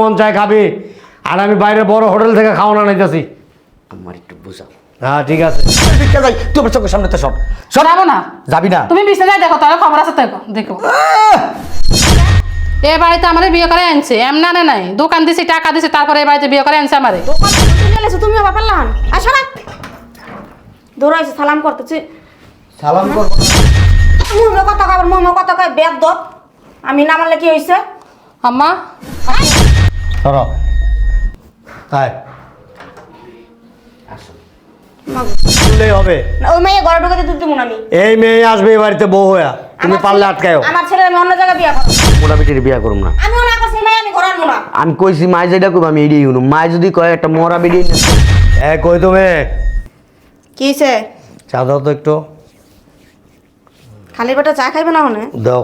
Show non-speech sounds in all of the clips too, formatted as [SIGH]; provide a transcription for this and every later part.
মন চায় খাবি। আর আমি বাইরে বড় হোটেল থেকে খাওয়ানো নিতেছি। আমার একটু বুঝাও। হ্যাঁ ঠিক আছে। তোমার চোখের সামনে তো সব সব যাব না। যাবি না। তুমি বিছনা যাই দেখো তাহলে খবর আছে তো দেখো। এ বাড়িতে আমাদের বিয়ে করে আনছে। এমন আনে নাই। দোকান দিছি টাকা দিছি তারপরে এই বাড়িতে বিয়ে করে আনছে আমারে। তুমি আবার পারলাম আসো না দৌড়াইছে সালাম করতেছি। সালাম করব। মুহে কত খাবার কত খাই বেদ দত আমি না মানলে কি হয়েছে আম্মা? সর তাই। শুনলেই হবে। ওই মেয়ে ঘরে ঢুকে দিতে দিব না আমি। এই মেয়ে আসবে এই বাড়িতে বউ তুমি আমার পারলে ছেলে- আটকায়ও। আমার ছেলে আমি অন্য জায়গায় বিয়ে করব। মোটা বিটির বিয়া করুম না। আমি ওনা কাছে মেয়ে আমি ঘরে আনব না। আমি কইছি মাই যেটা কইব আমি এড়িয়ে শুনুম মাই যদি কয় একটা মরা বিড়ি এ কই তুমি? কি হয়েছে চা দাও তো একটু। খালি পেটে চা খাইবে না মনে? দাও।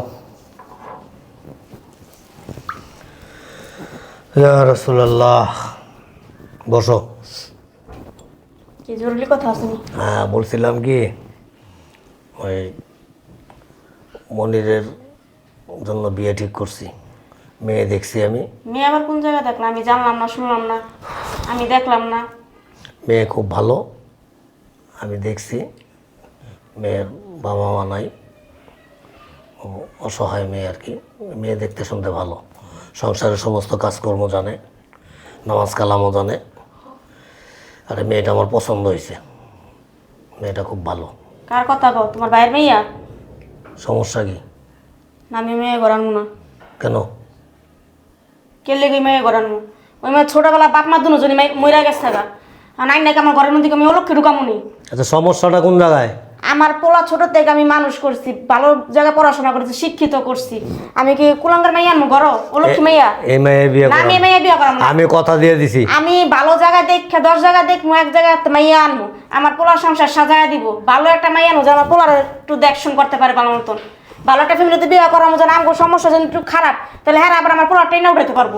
রাসূলুল্লাহ বসো। কি জরুরি কথা আছে? হ্যাঁ বলছিলাম কি ওই মনিরের জন্য বিয়ে ঠিক করছি। মেয়ে দেখছি আমি। মেয়ে আবার কোন জায়গায় দেখলাম আমি জানলাম না শুনলাম না। আমি দেখলাম না। মেয়ে খুব ভালো। আমি দেখছি মেয়ের বাবা মা নাই। ও অসহায় মেয়ে আর কি। মেয়ে দেখতে শুনতে ভালো। সংসারের সমস্ত কাজকর্ম জানে নামাজ কালামও জানে। আর মেয়েটা আমার পছন্দ হয়েছে। মেয়েটা খুব ভালো। কার কথা কও? তোমার বাইরের মেইয়া সমস্যা কি? না আমি মেয়ে আনব না। কেন? কে লেগে মেয়ে আনব ওই মেয়ে ছোটবেলা বাপ মা দুজনে মইরা গেছে থাকা আর নাই নাকি আমার ঘরের মধ্যে আমি অলক্ষে ঢুকামুনি আচ্ছা সমস্যাটা কোন জায়গায়? আমার পোলা ছোট থেকে আমি মানুষ করছি ভালো জায়গায় পড়াশোনা করেছি শিক্ষিত করছি। আমি কি কুলাঙ্গার মাইয়া আনব ঘর? অলক্ষী মাইয়া? এই মেয়ে বিয়ে না আমি মেয়ে বিয়ে করাম আমি কথা দিয়ে দিছি। আমি ভালো জায়গা দেখে দশ জায়গায় দেখব এক একটা মাইয়া আনব। আমার পোলার সংসার সাজায় দিব। ভালো একটা মাইয়া আনব যে আমার পোলার একটু দেখশন করতে পারে ভালো মতন। ভালো একটা ফ্যামিলিতে বিয়ে করামো যেন আমগো সমস্যা যেন একটু খারাপ। তাহলে হ্যাঁ আবার আমার পোলার ট্রেনে উঠাইতে পারব।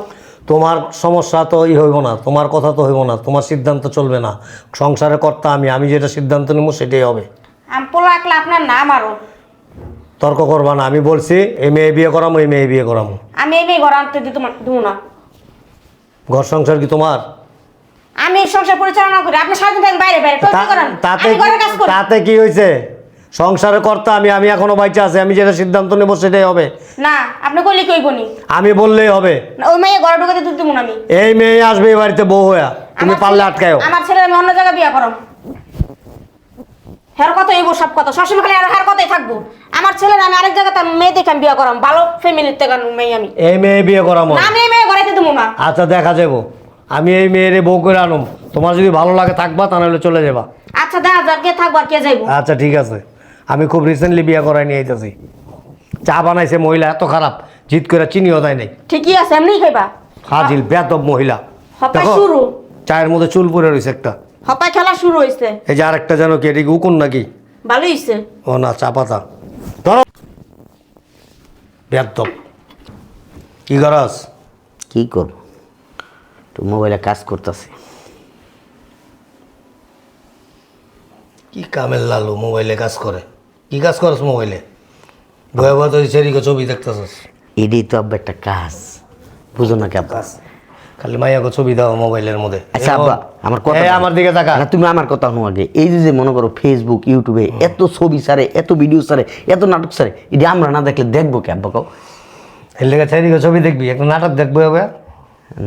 তোমার সমস্যা তো ই হইব না তোমার কথা তো হইব না তোমার সিদ্ধান্ত চলবে না। সংসারের কর্তা আমি আমি যেটা সিদ্ধান্ত নেব সেটাই হবে। আমি পোলা একলা আপনার না আমারও তর্ক করবা না আমি বলছি এই মেয়ে বিয়ে করামো এই মেয়ে বিয়ে করামো। আমি এই মেয়ে ঘর আনতে দিব না। ঘর সংসার কি তোমার? আমি এই সংসার পরিচালনা করি আপনি সারাদিন থাকেন বাইরে বাইরে। টোটো তা- করেন তাতে আমি ঘরের কাজ করি। তাতে কি হয়েছে সংসারের কর্তা আমি আমি এখনও বাইচা আছি আমি যেটা সিদ্ধান্ত নেব সেটাই হবে। না আপনি কইলে কইব নি। আমি বললেই হবে। না, ওই মেয়ে ঘরে ঢুকে দিতে দিব না আমি। এই মেয়ে আসবে এই বাড়িতে বউ হইয়া। তুমি আমার পারলে ছেলে- আটকায়ও। আমার ছেলে আমি অন্য জায়গায় বিয়ে করম। হের কথা এইব সব কথা। সবসময় খালি আর হের কথাই থাকব। আমার ছেলে আমি আরেক জায়গায় তার মেয়ে দেখে বিয়ে করাম। ভালো ফ্যামিলির থেকে মেয়ে আমি। এই মেয়ে বিয়ে করামো। না আমি এই মেয়ে ঘরে দেবো না। আচ্ছা দেখা যাব আমি এই মেয়ের বউ করে আনুম। তোমার যদি ভালো লাগে থাকবা তা নাহলে চলে যাবা আচ্ছা দেখা যাক কে থাকব আর কে যাইবো। আচ্ছা ঠিক আছে। আমি খুব রিসেন্টলি বিয়ে করাই নিয়ে আইতেছি। চা বানাইছে মহিলা এত খারাপ। জিত করে চিনিও দেয় নাই। ঠিকই আছে এমনি খাইবা। হাজিল বেতব মহিলা। দেখো, চায়ের মধ্যে চুল পরে রয়েছে একটা। হপাই খেলা শুরু হয়েছে এই যে আরেকটা যেন কি এটি কি উকুন নাকি? ভালোই হয়েছে ও না চা পাতা। ধরো। বেতব কি করাস? কি করব? তো মোবাইলে কাজ করতেছি। কি কামের লালু মোবাইলে কাজ করে? কি কাজ করস মোবাইলে? বয়ে তো ছবি দেখতেছস। এটাই তো আব্বা একটা কাজ। বুঝো না কি আব্বা খালি মাইয়াকে ছবি দাও মোবাইলের মধ্যে। আচ্ছা আব্বা আমার কথা আমার দিকে তাকা না, তুমি আমার কথা শোনো আগে। এই যে যে মনে করো ফেসবুক ইউটিউবে এত ছবি সারে এত ভিডিও সারে এত নাটক সারে এটা আমরা না দেখলে দেখব কি আব্বা কও? এর লেগে সেরিকে ছবি দেখবি একটা নাটক দেখব হবে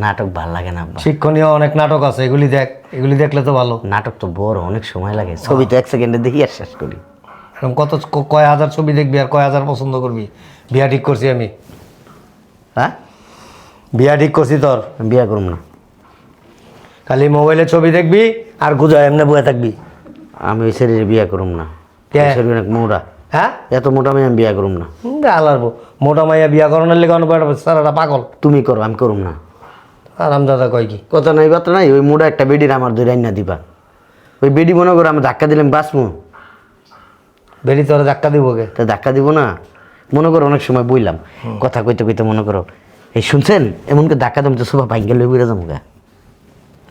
নাটক ভালো লাগে না শিক্ষণীয় অনেক নাটক আছে এগুলি দেখ এগুলি দেখলে তো ভালো। নাটক তো বড় অনেক সময় লাগে। ছবি তো এক সেকেন্ডে দেখি আর শেষ করি। এরকম কত কয় হাজার ছবি দেখবি আর কয় হাজার পছন্দ করবি? বিয়া ঠিক করছি আমি। হ্যাঁ? বিয়া ঠিক করছি তোর বিয়া করুম না। খালি মোবাইলে ছবি দেখবি আর গুজা এমনি বয়ে থাকবি। আমি ওই শরীরে বিয়া করুম না। কে? শরীর অনেক মোটা হ্যাঁ? এত মোটা আমি আমি বিয়া করুম না। আলার মোটা মাইয়া বিয়া করানোর লেগে অনেক সারাটা পাগল। তুমি করো আমি করুম না। আরাম দাদা কয় কি? কথা নাই কথা নাই ওই মোটা একটা বেডির আমার ধরে আইনা দিবা। ওই বেডি মনে করো আমি ধাক্কা দিলাম বাঁচমু বেরি তোরা ধাক্কা দিব কে? তা ধাক্কা দিব না। মনে করো অনেক সময় বইলাম। কথা কইতে কইতে মনে করো এই শুনছেন? এমনকি ধাক্কা দাম তো সোফা ভাঙ্গে লই বেড়ে যাব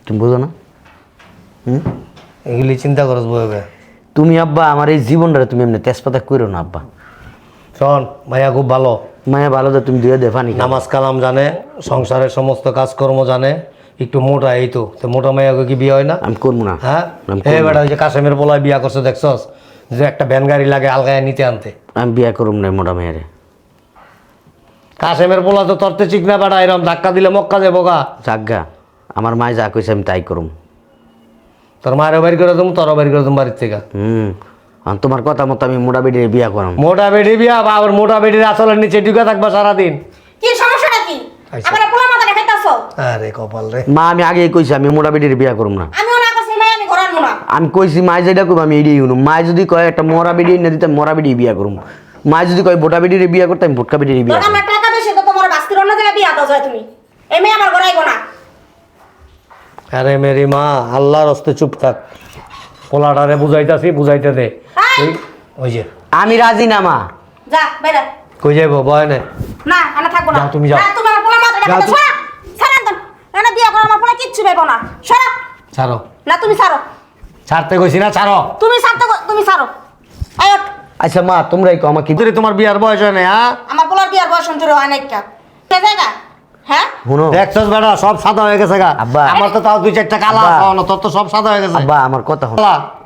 তুমি বুঝো না? হুম? এগুলি চিন্তা করস বয়ে বয়ে তুমি আব্বা আমার এই জীবনটা তুমি এমনি তেজপাতা করো না আব্বা। শোন মাইয়া খুব ভালো। মায়া ভালো তো তুমি দিয়ে দে পানি খাও। নামাজ কালাম জানে সংসারের সমস্ত কাজকর্ম জানে একটু মোটা এই তো। তো মোটা মাইয়াকে কি বিয়ে হয় না? আমি করব না। হ্যাঁ? এই বেটা ওই যে কাশেমের বলায় বিয়া করছে দেখছস? যে একটা ভ্যান গাড়ি লাগে আলগায় নিতে আনতে। আমি বিয়া করুম না মোটা মেয়েরে। কাশেমের বলা তো তরতে চিক না বেটা এরকম ধাক্কা দিলে মক্কা যাব গা। জাগা আমার মায় যা কইছে আমি তাই করুম। তোর মায়ের বাড়ি করে তুমি তোর বাড়ি করে তুমি বাড়ির থেকে। হুম আর তোমার কথা মতো আমি মোটা বেডিয়ে বিয়া করাম। মোটা বেডি বিয়া বা আবার মোটা বেডির আসলের নিচে ঢুকে থাকবা সারাদিন। কি সমস্যাটা কি আচ্ছা। আমার পোলা মাথা দেখাইতাছ আরে কপাল রে। মা আমি আগেই কইছি আমি মোটা বেডির বিয়া করুম না। আমিও আমি ঘরান না আমি কইছি মায় যেটা কইব আমি এড়িয়ে শুনুম। মায় যদি কয় একটা মরা বেডিয়ে না দিতে মরা বেডিয়ে বিয়া করুম। মায় যদি কয় বোটা বেডিয়ে বিয়া করতে আমি বোটকা বেডিয়ে বিয়া করুম আমার টাকা বেশি তো তোমার বাস্তির অন্য জায়গায় বিয়া দাও তুমি। এই মেয়ে আমার ঘরাইব না। আরে মেরি মা আল্লাহর হস্তে চুপ থাক। পোলাটারে বুঝাইতাছি বুঝাইতে দে। এই! ওই- যে। আমি রাজি না মা। যা বাইরে। কই যাইব বয় নে না আমি থাকব না। যাও, তুমি যাও। না, তুমি আমার পোলা মাথা যাও, তুমি- সরা সরা একদম। না বিয়া করে আমার পোলা কিচ্ছু পাইবো না। সরা। ছাড়ো। না তুমি ছাড়ো। ছাড়তে কইছি না ছাড়ো। তুমি ছাড়তে তুমি ছাড়ো। আয় আচ্ছা মা তোমরাই কো আমাকে তোমার বিয়ার বয়স হয় না হ্যাঁ? আমার পোলার বিয়ার বয়স অন্তরে হয় না হ্যাঁ? শুনো। দেখছস বেটা সব সাদা হয়ে গেছে গা। আব্বা। আমার তো তাও দুই চারটা কালা। তোর তো সব সাদা হয়ে গেছে। আব্বা আমার কথা হলো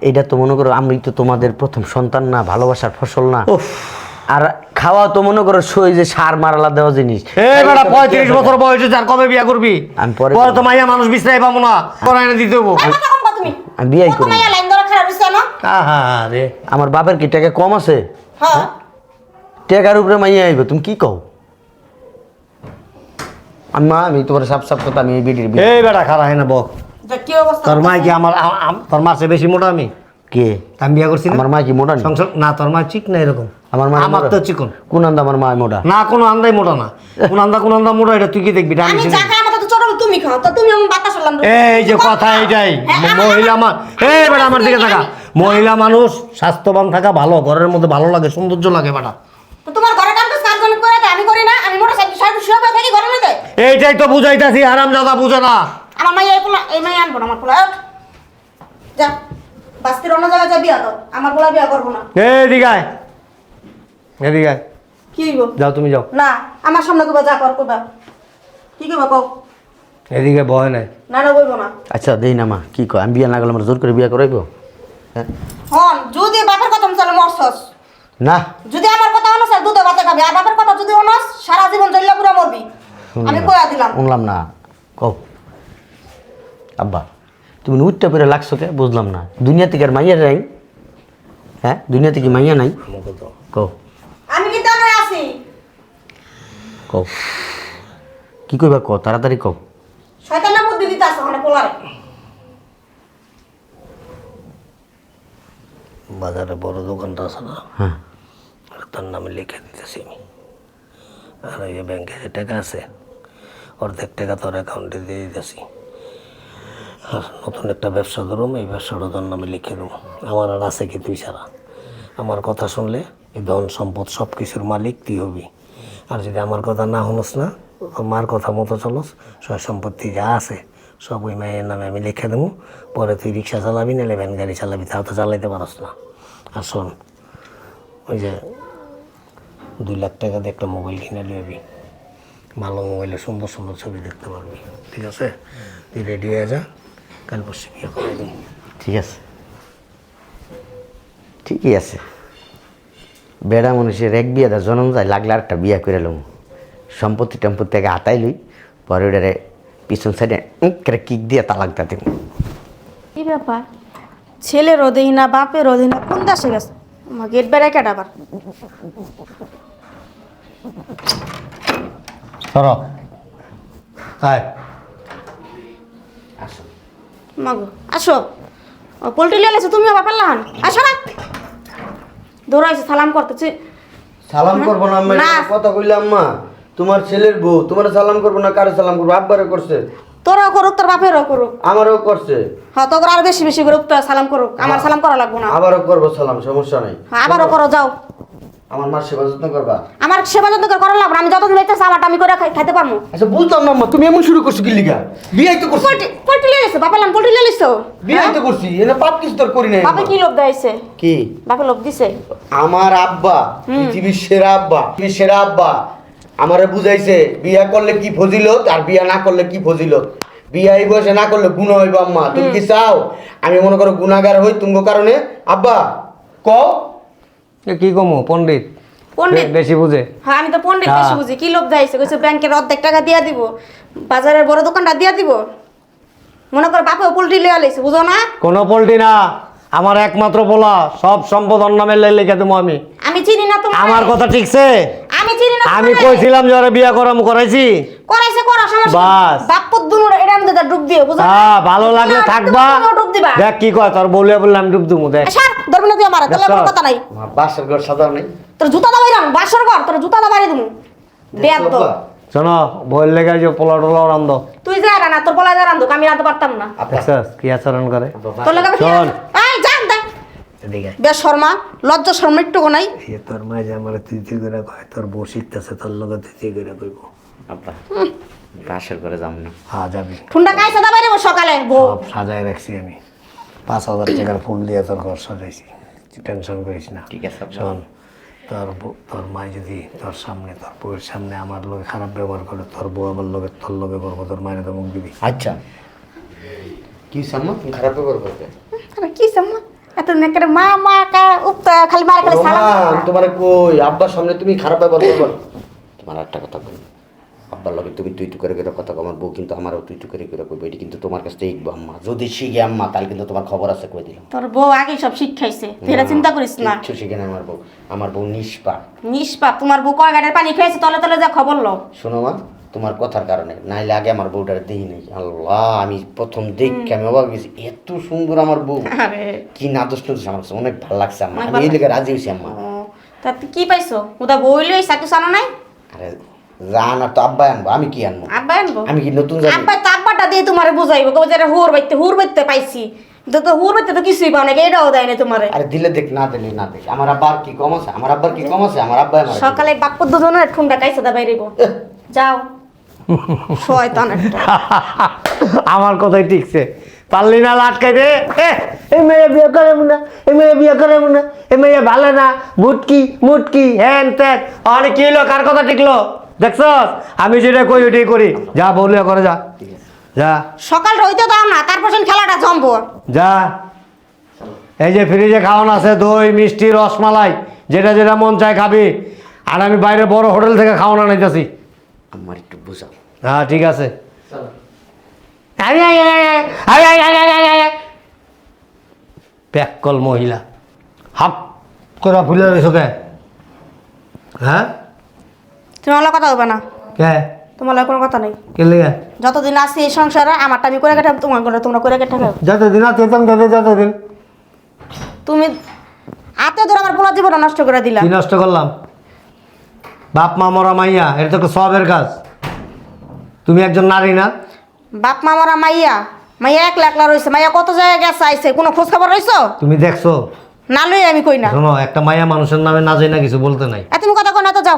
এটা তো মনে করো আমি তো তোমাদের প্রথম সন্তান না ভালোবাসার ফসল না। আর খাওয়া তো মনে করো সই যে সার মারালা দেওয়া জিনিস। এই বেটা পঁয়ত্রিশ বছর বয়স হয়েছে আর কবে বিয়া করবি? আমি পরে পরে তো মাইয়া মানুষ বিশ্রাই পাবো না দিতে হব। কম আমি বিয়াই কত করব। মাইয়া লাইন ধরে খারাপ হইছে না আহা রে আমার বাপের কি টাকা কম আছে? হ্যাঁ? টাকার উপরে মাইয়া আইব তুমি কি কও? আম্মা আমি তোমার সাপ সাপ কথা আমি এই বিয়ে এই বেটা খারা হয় না বক। যে কি অবস্থা? তোর মা কি আমার আম- তোর মার চেয়ে বেশি মোটা আমি? কে? আমি বিয়া করছি না? আমার মা কি মোটা নি? সংসার না তোর মা চিক না এরকম। আমার মা আমার মোটা? তো চিকন। কোন আন্দা আমার মা মোটা? না কোনো আন্দাই মোটা না। কোন আন্দা কোন আন্দা মোটা এটা তুই কি দেখবি? এটা আমি আমি চিনি। যা খাই আমার তো ছোট তুমি খাও তো তুমি আমার বাতাস হলাম এই যে কথা এইটাই। হ্যাঁ, আমার- মহিলা মা এই বেটা আমার দিকে থাকা মহিলা মানুষ স্বাস্থ্যবান থাকা ভালো ঘরের মধ্যে ভালো লাগে সৌন্দর্য লাগে বেটা। তোমার ঘরে কাম তো কাজ করে দেয় আমি করি না আমি মোটর সাইকেল সাইকেল শুয়ে বসে থাকি ঘরের মধ্যে। এইটাই তো বুঝাইতাছি আরাম দাদা বুঝে না। আমার মাইয়া এই পোলা এই মাই আনব না আমার পোলা। যা বাস্তির অন্য জায়গায় যা বিয়া দাও আমার পোলা বিয়া করব না। এই দিঘায় এদিকায় কি হইব? যাও তুমি যাও। না আমার সামনে কইবা যা কর কইবা। কি কইবা কও। এদিকে ভয় নাই। না না কইব না। আচ্ছা দেই না মা কি কয়? আমি বিয়া না গেলে আমার জোর করে বিয়া করাইব? হ্যাঁ? হন যদি বাপের কথা চলে মরছস। না। যদি আমার কথা অনুস দুধে ভাতে খাবি। আর বাপের কথা যদি অনুস সারা জীবন জল্লা পুরা মরবি। আমি কইয়া দিলাম। শুনলাম না। কও। আব্বা তুমি উঠতে পেরে লাগছো কে? বুঝলাম না। দুনিয়া থেকে আর মাইয়া নাই? হ্যাঁ? দুনিয়া থেকে মাইয়া নাই? কও। আমি কিন্তু আমরা আছি। কও। কি কইবা কও? তাড়াতাড়ি কও। শয়তানের বুদ্ধি দিতে আছে মানে পোলারে। বাজারে বড় দোকানটা আছে না? হ্যাঁ। তার নামে লিখে দিতেছি আমি। আর ওই ব্যাংকে যে টাকা আছে অর্ধেক টাকা তোর অ্যাকাউন্টে দিয়ে দিতেছি। আর নতুন একটা ব্যবসা ধরুম এই ব্যবসাটা তোর নামে লিখে দেবো। আমার আর আছে কি তুই ছাড়া আমার কথা শুনলে এই ধন সম্পদ সব কিছুর মালিক, তুই হবি। আর যদি আমার কথা না শুনস না মার কথা মতো চলস সব সম্পত্তি যা আছে, সব ওই মায়ের নামে আমি লিখে দেবো। পরে তুই রিক্সা চালাবি, নাহলে ভ্যান গাড়ি চালাবি, তাও তো চালাইতে পারস না। আর শোন, ওই যে দুই লাখ টাকা দিয়ে একটা মোবাইল কিনে নিবি ভালো মোবাইলে সুন্দর সুন্দর ছবি দেখতে পারবি। ঠিক আছে? তুই রেডি হয়ে যা কাল পরশু বিয়ে করে দিই ঠিক আছে। ঠিকই আছে। বেড়া মানুষের এক বিয়ে দা জনম যায় লাগলে আর একটা বিয়া করে লম। সম্পত্তি টম্পত্তি আগে হাতাই লই পরে ওটারে পিছন সাইডে করে কিক দিয়ে তালাক দাতে কি ব্যাপার? ছেলের ওদেই না বাপের ওদেই না কোন দেশে গেছে? আমার গেট বেড়ায় কেটা আবার সর। হায়। মাগো আসো। পোল্ট্রি লিয়ে তুমিও বাপের লাহান। আসো না। দৌড়াইছে সালাম করতেছে। সালাম করব না আম্মা না। কথা কইলাম মা তোমার ছেলের বউ তোমার সালাম করব না কারে সালাম করব? আব্বারে করছে। তোরাও করুক তোর বাপেরও করুক। আমারও করছে। হ্যাঁ তোর আর বেশি বেশি করুক তো সালাম করুক। আমার সালাম করা লাগবো না। আবারও করব সালাম সমস্যা নাই। হ্যাঁ আবারও করো যাও। আমার মার সেবা যত্ন করবা? আমার সেবা যত্ন করে না। আমি যতদিন আমারটা আমি করে খাই- খাইতে পারব আচ্ছা বুঝতাম না তুমি এমন শুরু করছ কি লিগা? বিয়াই তো করছি। পোল্ট্রি লিয়ে লাম পোল্ট্রি লিয়ে লিছো বিয়াই তো করছি এনে পাপ কিছু তোর করি নাই কি লোভ দেয়ছে কি? লোভ দিছে। আমার আব্বা পৃথিবীর সেরা আব্বা পৃথিবীর সেরা আব্বা আমারে বুঝাইছে বিয়া করলে কি ফজিলত আর বিয়া না করলে কি ফজিলত? বিয়া এই বয়সে না করলে গুণ হইব আম্মা। তুমি কি চাও? আমি মনে করো গুণাগার হই তুঙ্গ কারণে। আব্বা কও? কি কমু পণ্ডিত? পণ্ডিত? বেশি বুঝে। হ্যাঁ আমি তো পণ্ডিত হ্যাঁ। বেশি বুঝি। কি লোভ দেখাইছে? কইছে ব্যাংকের অর্ধেক টাকা দিয়া দিব বাজারের বড় দোকানটা দিয়া দিব। মনে কর বাপে পোল্ট্রি লিয়ে লইছে বুঝো না? কোনো পোল্ট্রি না। আমার একমাত্র বলা সব সম্পদ অন্য নামে লিখে দেবো আমি। আমি চিনি না তোমার আমার কথা ঠিকছে? আমি চিনি না আমি কইছিলাম যে ওরা বিয়া করাম করাইছি? করাইছে করা সমস্যা বাস। বাপ পদ্দুনুর এটা আমি দাদা ডুব দিও বুঝো হ্যাঁ ভালো লাগলে থাকবা। ডুব দিবা। দেখ কি কয় তোর বলিয়া বললাম ডুব দুমু দেখ। স্যার ধরবি না তুই আমার তাহলে কোনো কথা নাই। বাসার ঘর সাদা নেই। তোর জুতা দাবাই রাম বাসর ঘর তোর জুতা দাবাই দিমু। বেয়াদ তো শোনো বল লেগে যে পোলা টোলা রান্ধ তুই যা না তোর বলা যা রান্ধু আমি রাঁধতে পারতাম না। দেখছস কি আচরণ করে? তোর লাগে দে এদিকে বে শর্মা লজ্জা শর্ম একটু নাই? তোর মা যে আমার করে কয় তোর বউ শিখতেছে তোর লগে তিথি করে কইব। আব্বা বাসার ঘরে যাম না। হ্যাঁ যাবি। ঠুন্ডা খাইছে দাবাই দেবো সকালে সব সাজায় রাখছি আমি। পাঁচ হাজার টাকার ফুল দিয়ে তোর ঘর সাজাইছি। টেনশন করিস না। ঠিক আছে, শোন তোর তোর মা যদি তোর সামনে তোর বউয়ের সামনে আমার লোকে খারাপ ব্যবহার করে তোর বউ আমার লোকে তোর লোকে করব তোর মায়ের তো মুখ দিবি। আচ্ছা। কি সাম্মা? খারাপ ব্যবহার করবে কি সাম্মা? এত নেকের মা মা কা উপতা খালি মার খালি সালাম তোমারে কই? আব্বার সামনে তুমি খারাপ ব্যবহার করবে তোমার একটা কথা বলি। আব্বার লগে তুমি তুই তু করে করে কথা আমার বউ কিন্তু আমারও তুই তু করে করে কইবে এটি কিন্তু তোমার কাছে শিখব আম্মা। যদি শিখে আম্মা তাহলে কিন্তু তোমার খবর আছে কই দিলাম। তোর বউ আগে সব শিখাইছে তুই চিন্তা করিস না। কিচ্ছু শিখে না আমার বউ। আমার বউ নিষ্পাপ। নিষ্পাপ তোমার বউ কয় গাড়ির পানি খেয়েছে তলে তলে যা খবর লো শোনো মা তোমার কথার কারণে নাইলে আগে আমার বউটার দেই নাই। আল্লাহ আমি প্রথম দেখে আমি অবাক গেছি এত সুন্দর আমার বউ। আরে। কি নাদোষ নাদোষ আমার কাছে অনেক ভালো লাগছে অনেক আমি এই লেগে রাজি হয়েছি আম্মা। ও, তা তুই কি পাইছো? ওদা বইলে সাকু সানো নাই? আরে রান আর তো আব্বা আনব আমি কি আনব? আব্বা আনব? আমি কি নতুন জানি? আব্বা তো আব্বাটা দিয়ে তোমার বুঝাইবো কবে যে হুর বাইতে হুর বাইতে পাইছি। তো তো হুর বাইতে তো কিছুই পাও না এটাও দেয় না তোমারে? আরে দিলে দেখ না দিলে না দেখ। আমার আব্বার কি কম আছে? আমার আব্বার কি কম আছে? আমার আব্বা আমার সকালে বাপ্প দুজনের ঠুন্ডা খাইছে দা বাইরেব যাও। শয়তান একটা [LAUGHS] আমার কথাই ঠিকছে। পারলি না লাটকাই দে। এ, এই মেয়ে বিয়ে করে না এই মেয়ে বিয়ে করে না এই মেয়ে ভালো না মুটকি মুটকি হ্যান ত্যান। অনেক কি হলো? কার কথা টিকলো? দেখছস? আমি যেটা কই ওটাই করি। যা বললে করে যা। যা। সকাল রইতে দাও না তারপর খেলাটা জমবো। যা। এই যে ফ্রিজে খাওয়ানো আছে দই মিষ্টি রসমালাই যেটা যেটা মন চায় খাবি। আর আমি বাইরে বড় হোটেল থেকে খাওয়ানো নিতেছি আমার একটু বুঝাও। হ্যাঁ ঠিক আছে। প্যাককল মহিলা। হাফ করা ভুলে রয়েছো কে? হ্যাঁ? তুমি কথা হবে না? কে? তোমার কোনো কথা নেই। কে লাগে? যতদিন আছি এই সংসারে আমারটা আমি করে গেটাম তোমার করে তোমরা করে গেটাম যতদিন আছে তখন যতদিন। তুমি আতে ধরে আমার পুরো জীবন নষ্ট করে দিলা। কি নষ্ট করলাম? বাপ মা মরা মাইয়া এটা তো সবের কাজ। তুমি একজন নারী না? বাপ মা মরা মাইয়া মাইয়া একলা একলা রয়েছে মাইয়া কত জায়গায় গেছে আইছে কোনো খোঁজ খবর রইছো? তুমি দেখছ? না লই আমি কই না। শোনো একটা মাইয়া মানুষের নামে না যায় না কিছু বলতে নাই। এ তুমি কথা কই না তো যাও।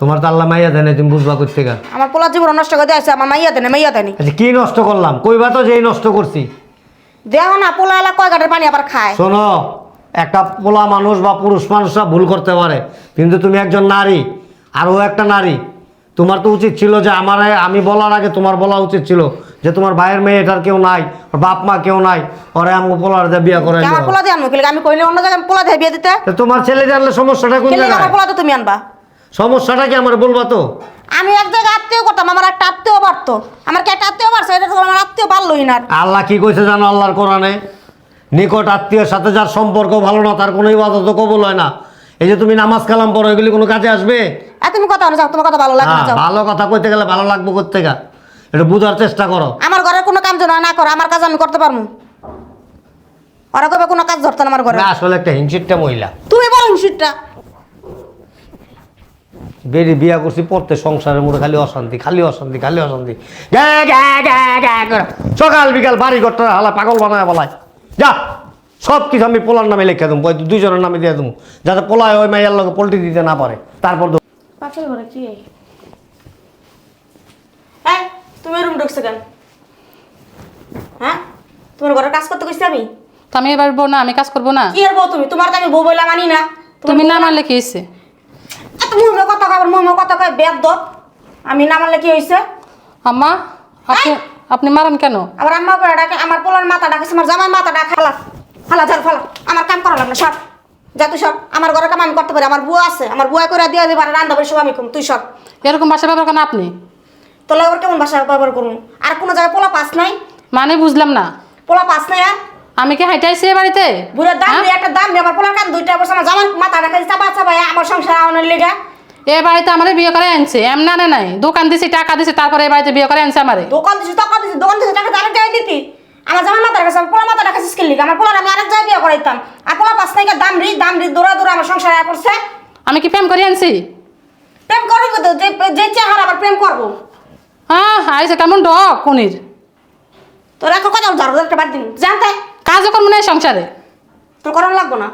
তোমার তো আল্লাহ মাইয়া দেয় না, তুমি বুঝবা করতে গা। আমার পোলা জীবন নষ্ট করে দিয়েছে আমার মাইয়া দেনে মাইয়া দেনি। আচ্ছা কি নষ্ট করলাম? কইবা তো যেই নষ্ট করছি। দেহ না পোলা এলা কয় গাটের পানি আবার খায়? শোনো একটা পোলা মানুষ বা পুরুষ মানুষরা ভুল করতে পারে কিন্তু তুমি একজন নারী আর ও একটা নারী। তোমার তো উচিত ছিল যে আমার আমি বলার আগে তোমার বলা উচিত ছিল যে তোমার ভাইয়ের মেয়ে এটার কেউ নাই ওর বাপ মা কেউ নাই ওরে আমি পোলার দিয়ে বিয়ে করে আমার পোলা দিয়ে আনব? আমি কইলে অন্য জায়গায় পোলা দিয়ে বিয়ে দিতে? তোমার ছেলে জানলে সমস্যাটা কোন জায়গায়? আমার পোলা তো তুমি আনবা? সমস্যাটা কি আমার বলবা তো? আমি এক জায়গায় আত্মীয় করতাম আমার একটা আত্মীয় বাড়তো। আমার কি একটা আত্মীয় বাড়ছে? এটা তো আমার আত্মীয় বাড়লোই না আল্লাহ কি কইছে জানো আল্লাহর কোরআনে? নিকট আত্মীয়ের সাথে যার সম্পর্ক ভালো না তার কোনো ইবাদত কবুল হয় না। এই যে তুমি নামাজ কালাম পড়ো এগুলি কোনো কাজে আসবে? তুমি কথা যাও তোমার কথা ভালো লাগে না হ্যাঁ, যাও। ভালো কথা কইতে গেলে ভালো লাগবে করতে গা এটা বুঝার চেষ্টা করো। আমার ঘরের কোনো কাম যেন না করো আমার কাজ আমি করতে পারব। ওরা কবে কোনো কাজ ধরতো না আমার ঘরে। না, আসলে একটা হিংসিটটা মহিলা। তুমি বলো হিংসিটটা। বেরি বিয়া করছি পড়তে সংসারের মধ্যে খালি অশান্তি খালি অশান্তি খালি অশান্তি। গ্যা, গ্যা, গ্যা, গ্যা করে। সকাল বিকাল বাড়ি ঘরটা হালা পাগল বানায় বলায়। যা। সব কিছু আমি পোলার নামে লিখে দেবো দুইজনের নামে দিয়ে দেবো যাতে পোলায় ওই মাইয়ার লগে পোল্ট্রি দিতে না পারে। তারপর পাশের ঘরে কি? হ্যাঁ তুমি রুম ঢুকছো কেন? হ্যাঁ তোমার ঘরে কাজ করতে কইছি আমি? তো আমি এবার বউ না আমি কাজ করব না? কি আর বউ তুমি? তোমার তো আমি বউ বইলা মানি না। তুমি না মানলে কি হয়েছে এত মুহমে কথা কয় কথা কয় বেদ দত আমি না মানলে কি হয়েছে আম্মা আপনি আপনি মারেন কেন? আমার আম্মা করে ডাকে আমার পোলার মাথা ডাকে আমার জামাই মাথা ডাকে ফালা ফালা ঝাল ফালা। আমার কাম করা লাগবে সব যা তুই সব আমার ঘরে কাম আমি করতে পারি আমার বুয়া আছে আমার বুয়া করে দিয়ে দিবার রান্না করে সব আমি কম তুই সব এরকম বাসা ব্যবহার কেন আপনি? তোলা আবার কেমন ভাষা ব্যবহার করুন আর কোনো জায়গায় পোলা পাস নাই? মানে বুঝলাম না। পোলা পাস নাই আর? আমি কি হাইটাইছি বাড়িতে? বুড়ার দাম হ্যাঁ? দিয়ে একটা দাম দিয়ে আমার পোলার কাম দুইটা বছর আমার জামাই মাথা ডাকে চাপা চাপাই আমার সংসার আওয়ানোর লেগা। এ বাড়িতে আমার বিয়ে করে আনছে এমন না নাই। দোকান দিছি টাকা দিছি তারপরে এ বাড়িতে বিয়ে করে আনছে আমারে। দোকান দিছি টাকা দিছি দোকান দিছি টাকা জায়গায় দিতি আমার জামাই মাথা রাখাছে পোলা মাথা রাখাছিস স্কিল লিগা আমার পোলার আমি আরেক জায়গায় বিয়ে করাইতাম। আর পোলা পাস নাই দাম রি দাম রি দৌড়া দৌড়া আমার সংসার আয় করছে। আমি কি প্রেম করে আনছি? প্রেম করব তো যে যে চেহারা আবার প্রেম করব। হ্যাঁ আইসে কেমন ডক কোনির। তোর এখন কথা ঝাড়ু একটা বাদ দিন। জানতে কাজও করব না সংসারে। তোর করার লাগবো না।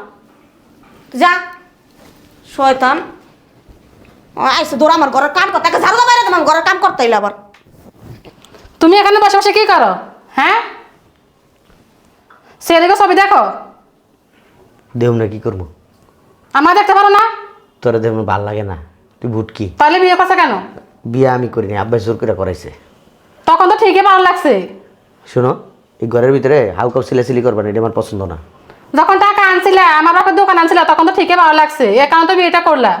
যা। শয়তান। ও, আইসে দৌড়া আমার ঘরের কাম করতে। ঝাড়ু বাইরে তোমার ঘরের কাম করতে আবার। তুমি এখানে বসে বসে কি করো? হ্যাঁ? সেদিকে ছবি দেখো। দেহ না কি করব? আমার দেখতে পারো না? তোরা দেহ ভালো লাগে না। তুই ভুটকি। তাহলে বিয়ে করছে কেন? বিয়ে আমি করিনি আব্বাস জোর করে করাইছে। তখন তো ঠিকই ভালো লাগছে। শোনো এই ঘরের ভিতরে হাউকাউ সিলাসিলি করবা না এটা আমার পছন্দ না। যখন টাকা আনছিলে আমার বাপের দোকান আনছিলে তখন তো ঠিকই ভালো লাগছে। এ কারণে তো বিয়েটা করলা।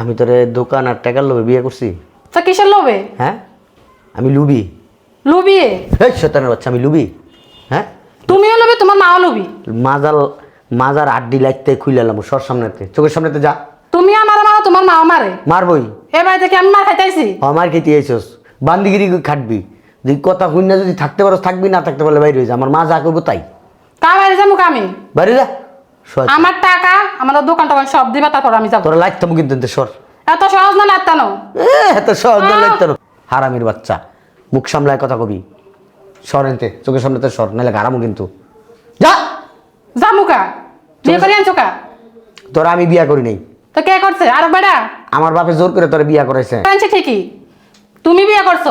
আমি তোরে দোকান আর টাকার লোভে বিয়ে করছি। তো কিসের লোভে? হ্যাঁ? আমি লুবি। লুবিয়ে? এই শতানের বাচ্চা আমি লুবি। তুমিও লুবি তোমার মাও লুবি। মাজাল মাজার আড্ডি লাগতে খুইলাম সর সামনেতে চোখের সামনেতে যা। তুমি আমার মারো তোমার মাও মারে। মারবই। এ বাড়িতে কি আমি মার খাইতেছি আমার খেতে আইসস বান্দিগিরি খাটবি। যদি কথা শুন না যদি থাকতে পারো থাকবি না থাকতে পারলে বাইরে যা। আমার মা যা করব তাই। কা বাইরে যাব আমি বাইরে যা। আমার টাকা আমাদের দোকান টোকান সব দিবা তারপর আমি যাব। তোরা লাগতাম কিন্তু সর। এত সহজ না লাগতানো এ, এত সহজ না লাগতো না। হারামির বাচ্চা মুখ সামলায় কথা কবি। সর এনতে চোখের সামনেতে সর নাহলে গারামো কিন্তু। যা! জামুকা বিয়ে করে আনছো কা? তোরা আমি বিয়া করি নাই। তো কে করছে? আর বেড়া? আমার বাপে জোর করে তোরা বিয়া করাইছে। আনছে ঠিকই। তুমি বিয়ে করছ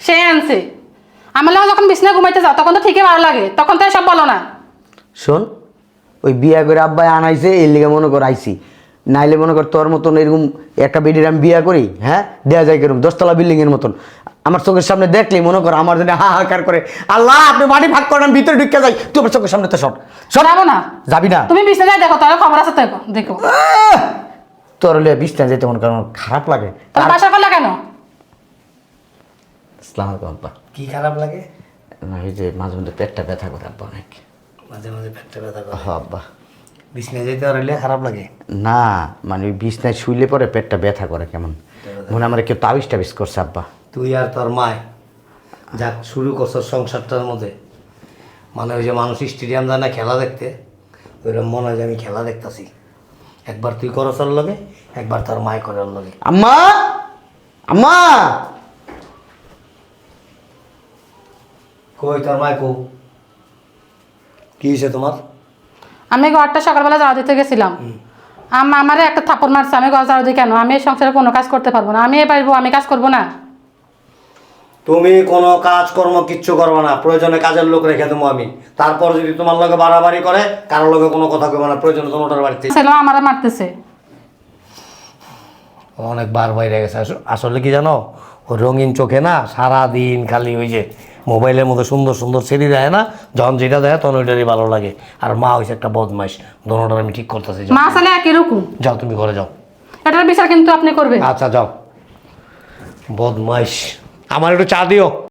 সে আনছে। আমার লাগে যখন বিছনা ঘুমাইতে যাও তখন তো ঠিকই ভালো লাগে তখন তো সব বলো না। শোন ওই বিয়া করে আব্বাই আনাইছে এই লিগে মনে কর আইসি নাইলে মনে কর তোর মতন এরকম একটা বেডির আমি বিয়া করি হ্যাঁ? দেয়া যায় কীরকম দশতলা বিল্ডিং এর মতন। আমার চোখের সামনে দেখলি মনে করো আমার জন্য হাহাকার করে আল্লাহ আপনি বাড়ি ভাগ করেন ভিতরে ঢুকে যাই। তুই আমার চোখের সামনে তো সর সর যাব না? যাবি না? তুমি বিছনা যাই দেখো তাহলে খবর আছে তো দেখো দেখো। তোর হলে বিছনা যেতে মনে কর খারাপ লাগে। তুমি বাসা করলা কেন? ইসলাম আব্বা। কি খারাপ লাগে? না ওই যে মাঝে মধ্যে পেটটা ব্যথা করে আব্বা অনেক। মাঝে মাঝে পেটটা ব্যথা করে? আব্বা। বিছনায় যেতে পারলে খারাপ লাগে? না মানে বিছনায় শুইলে পরে পেটটা ব্যথা করে কেমন? মনে আমার কেউ তাবিজ টাবিজ করছে আব্বা। তুই আর তোর মায় যা শুরু করছ সংসারটার মধ্যে। মানে ওই যে মানুষ স্টেডিয়াম যায় না খেলা দেখতে ওইরকম মনে হয় যে আমি খেলা দেখতেছি। একবার তুই করস ওর লগে একবার তোর মায় করে ওর লগে। আম্মা! আম্মা! কই তোর মায় কো? কি হয়েছে তোমার? আমি ঘরটা সকালবেলা যাওয়া দিতে গেছিলাম। আম- আমারে একটা থাপড় মারছে আমি ঘর ঝাড়ু দিই কেন? আমি এই সংসারে কোনো কাজ করতে পারব না। আমি এ পারব আমি কাজ করব না। তুমি কোনো কাজকর্ম কিচ্ছু করবে না প্রয়োজনে কাজের লোক রেখে দেবো আমি। তারপর যদি তোমার লগে বাড়াবাড়ি করে কারোর লগে কোনো কথা কইবে না প্রয়োজনে তোমার বাড়িতে। ছেলে আমারে মারতেছে। অনেক বার বাইরে গেছে। আসলে কি জানো ও রঙিন চোখে না সারা দিন খালি ওই যে মোবাইলের মধ্যে সুন্দর সুন্দর সিঁড়ি দেয় না যখন যেটা দেয় তখন ওইটারই ভালো লাগে। আর মা হয়েছে একটা বদমাইশ। দোনোটার আমি ঠিক করতেছি। মা একই রকম। যাও তুমি ঘরে যাও। এটার বিচার কিন্তু আপনি করবেন। আচ্ছা যাও। বদমাইশ। আমার একটু চা দিও।